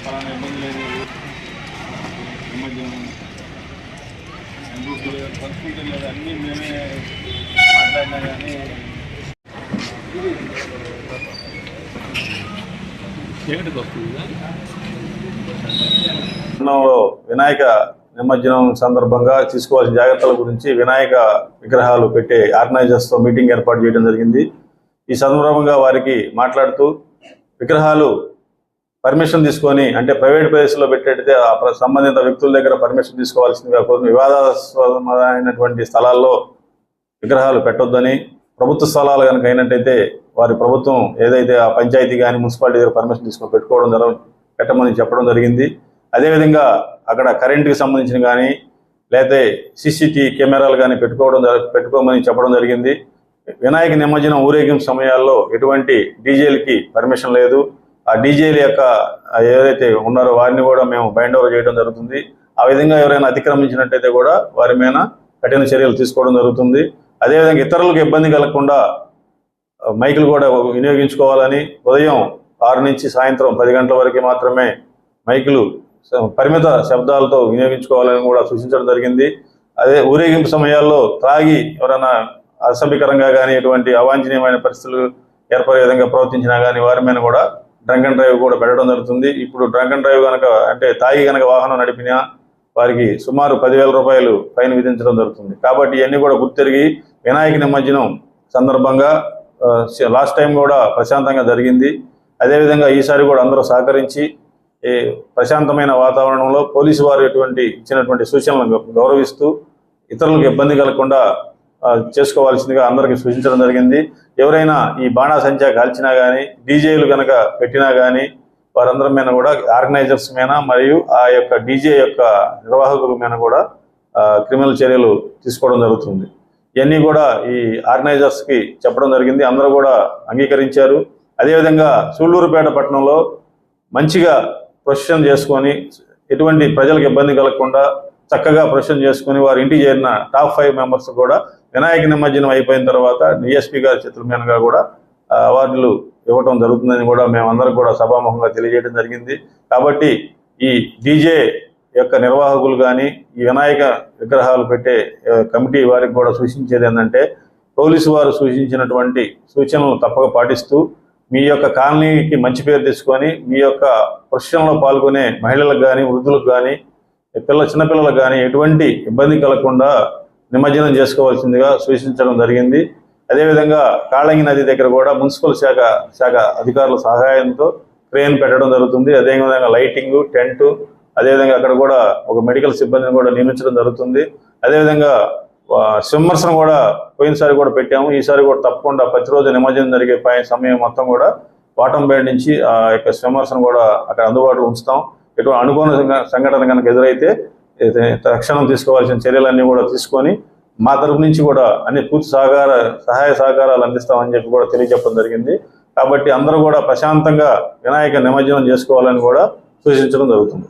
పలానా ఇబ్బంది లేదు నిమజ్జనం ఎందుకు పంచుకుంటే లేదు అన్నీ మేమే మాట్లాడినా కానీ వినాయక నిమజ్జనం సందర్భంగా తీసుకోవాల్సిన జాగ్రత్తల గురించి వినాయక విగ్రహాలు పెట్టే ఆర్గనైజర్స్తో మీటింగ్ ఏర్పాటు చేయడం జరిగింది. ఈ సందర్భంగా వారికి మాట్లాడుతూ విగ్రహాలు పర్మిషన్ తీసుకొని అంటే ప్రైవేట్ ప్లేస్లో పెట్టేటైతే ఆ ప్ర- సంబంధిత వ్యక్తుల దగ్గర పర్మిషన్ తీసుకోవాల్సిందిగా కొన్ని వివాదాస్పదమైనటువంటి స్థలాల్లో విగ్రహాలు పెట్టొద్దని ప్రభుత్వ స్థలాలు కనుక అయినట్టయితే వారి ప్రభుత్వం ఏదైతే ఆ పంచాయతీ కానీ మున్సిపాలిటీ దగ్గర పర్మిషన్ తీసుకొని పెట్టుకోవడం జరగ పెట్టమని చెప్పడం జరిగింది. అదేవిధంగా అక్కడ కరెంటుకి సంబంధించిన కానీ లేకపోతే సీసీటీవీ కెమెరాలు కానీ పెట్టుకోవడం పెట్టుకోమని చెప్పడం జరిగింది. వినాయక నిమజ్జనం ఊరేగింపు సమయాల్లో ఎటువంటి డీజేలకి పర్మిషన్ లేదు. ఆ డీజేల యొక్క ఏదైతే ఉన్నారో వారిని కూడా మేము బైండ్ ఓవర్ చేయడం జరుగుతుంది. ఆ విధంగా ఎవరైనా అతిక్రమించినట్టయితే కూడా వారి మీద కఠిన చర్యలు తీసుకోవడం జరుగుతుంది. అదేవిధంగా ఇతరులకు ఇబ్బంది కలగకుండా మైకులు కూడా వినియోగించుకోవాలని ఉదయం ఆరు నుంచి సాయంత్రం పది గంటల వరకు మాత్రమే మైకులు పరిమిత శబ్దాలతో వినియోగించుకోవాలని కూడా సూచించడం జరిగింది. అదే ఊరేగింపు సమయాల్లో త్రాగి ఎవరైనా అసభ్యకరంగా కానీ ఎటువంటి అవాంఛనీయమైన పరిస్థితులు ఏర్పడే విధంగా ప్రవర్తించినా కానీ వారి మీద కూడా డ్రంక్ అండ్ డ్రైవ్ కూడా పెట్టడం జరుగుతుంది. ఇప్పుడు డ్రంక్ అండ్ డ్రైవ్ కనుక అంటే తాగి కనుక వాహనం నడిపినా వారికి సుమారు పదివేల రూపాయలు ఫైన్ విధించడం జరుగుతుంది. కాబట్టి ఇవన్నీ కూడా గుర్తిరిగి వినాయక నిమజ్జనం సందర్భంగా లాస్ట్ టైం కూడా ప్రశాంతంగా జరిగింది. అదేవిధంగా ఈసారి కూడా అందరూ సహకరించి ఈ ప్రశాంతమైన వాతావరణంలో పోలీసు వారు ఎటువంటి ఇచ్చినటువంటి సూచనలను గౌరవిస్తూ ఇతరులకు ఇబ్బంది కలగకుండా చేసుకోవాల్సిందిగా అందరికీ సూచించడం జరిగింది. ఎవరైనా ఈ బాణాసంచా కాల్చినా కానీ డీజేలు కనుక పెట్టినా కానీ వారందరి మీద కూడా ఆర్గనైజర్స్ మీద మరియు ఆ యొక్క డీజే యొక్క నిర్వాహకుల మీద కూడా క్రిమినల్ చర్యలు తీసుకోవడం జరుగుతుంది. ఇవన్నీ కూడా ఈ ఆర్గనైజర్స్కి చెప్పడం జరిగింది. అందరూ కూడా అంగీకరించారు. అదేవిధంగా సూళ్ళూరుపేట పట్టణంలో మంచిగా ప్రొసెషన్ చేసుకొని ఎటువంటి ప్రజలకు ఇబ్బంది కలగకుండా చక్కగా ప్రొసెషన్ చేసుకొని వారి ఇంటికి చేరిన టాప్ ఫైవ్ మెంబర్స్ కూడా వినాయక నిమజ్జనం అయిపోయిన తర్వాత డిఎస్పీ గారి చేతుల మీదుగా కూడా అవార్డులు ఇవ్వటం జరుగుతుందని కూడా మేమందరం కూడా సభాముఖంగా తెలియజేయడం జరిగింది. కాబట్టి ఈ డీజే యొక్క నిర్వాహకులు కానీ ఈ వినాయక విగ్రహాలు పెట్టే కమిటీ వారికి కూడా సూచించేది ఏంటంటే పోలీసు వారు సూచించినటువంటి సూచనలు తప్పక పాటిస్తూ మీ యొక్క కాలనీకి మంచి పేరు తెచ్చుకొని మీ యొక్క ప్రొఫెషన్లో పాల్గొనే మహిళలకు కానీ వృద్ధులకు కానీ పిల్ల చిన్నపిల్లలకు కానీ ఎటువంటి ఇబ్బంది కలగకుండా నిమజ్జనం చేసుకోవాల్సిందిగా సూచించడం జరిగింది. అదేవిధంగా కాళంగి నది దగ్గర కూడా మున్సిపల్ శాఖ శాఖ అధికారుల సహాయంతో క్రేన్ పెట్టడం జరుగుతుంది. అదేవిధంగా లైటింగ్ టెంటు అదేవిధంగా అక్కడ కూడా ఒక మెడికల్ సిబ్బందిని కూడా నియమించడం జరుగుతుంది. అదేవిధంగా ఆ, కూడా పోయినసారి కూడా పెట్టాము. ఈసారి కూడా తప్పకుండా ప్రతిరోజు నిమజ్జనం జరిగే పై- సమయం మొత్తం కూడా వాటం బేడ్ నుంచి ఆ యొక్క స్విమ్మర్స్ను కూడా అక్కడ అందుబాటులో ఉంచుతాం. ఎటువంటి అనుకోని సంఘటన కనుక ఎదురైతే తక్షణం తీసుకోవాల్సిన చర్యలన్నీ కూడా తీసుకొని మా తరపు నుంచి కూడా అన్ని పూర్తి సహకార సహాయ సహకారాలు అందిస్తామని చెప్పి కూడా తెలియజెప్పడం జరిగింది. కాబట్టి అందరూ కూడా ప్రశాంతంగా వినాయక నిమజ్జనం చేసుకోవాలని కూడా సూచించడం జరుగుతుంది.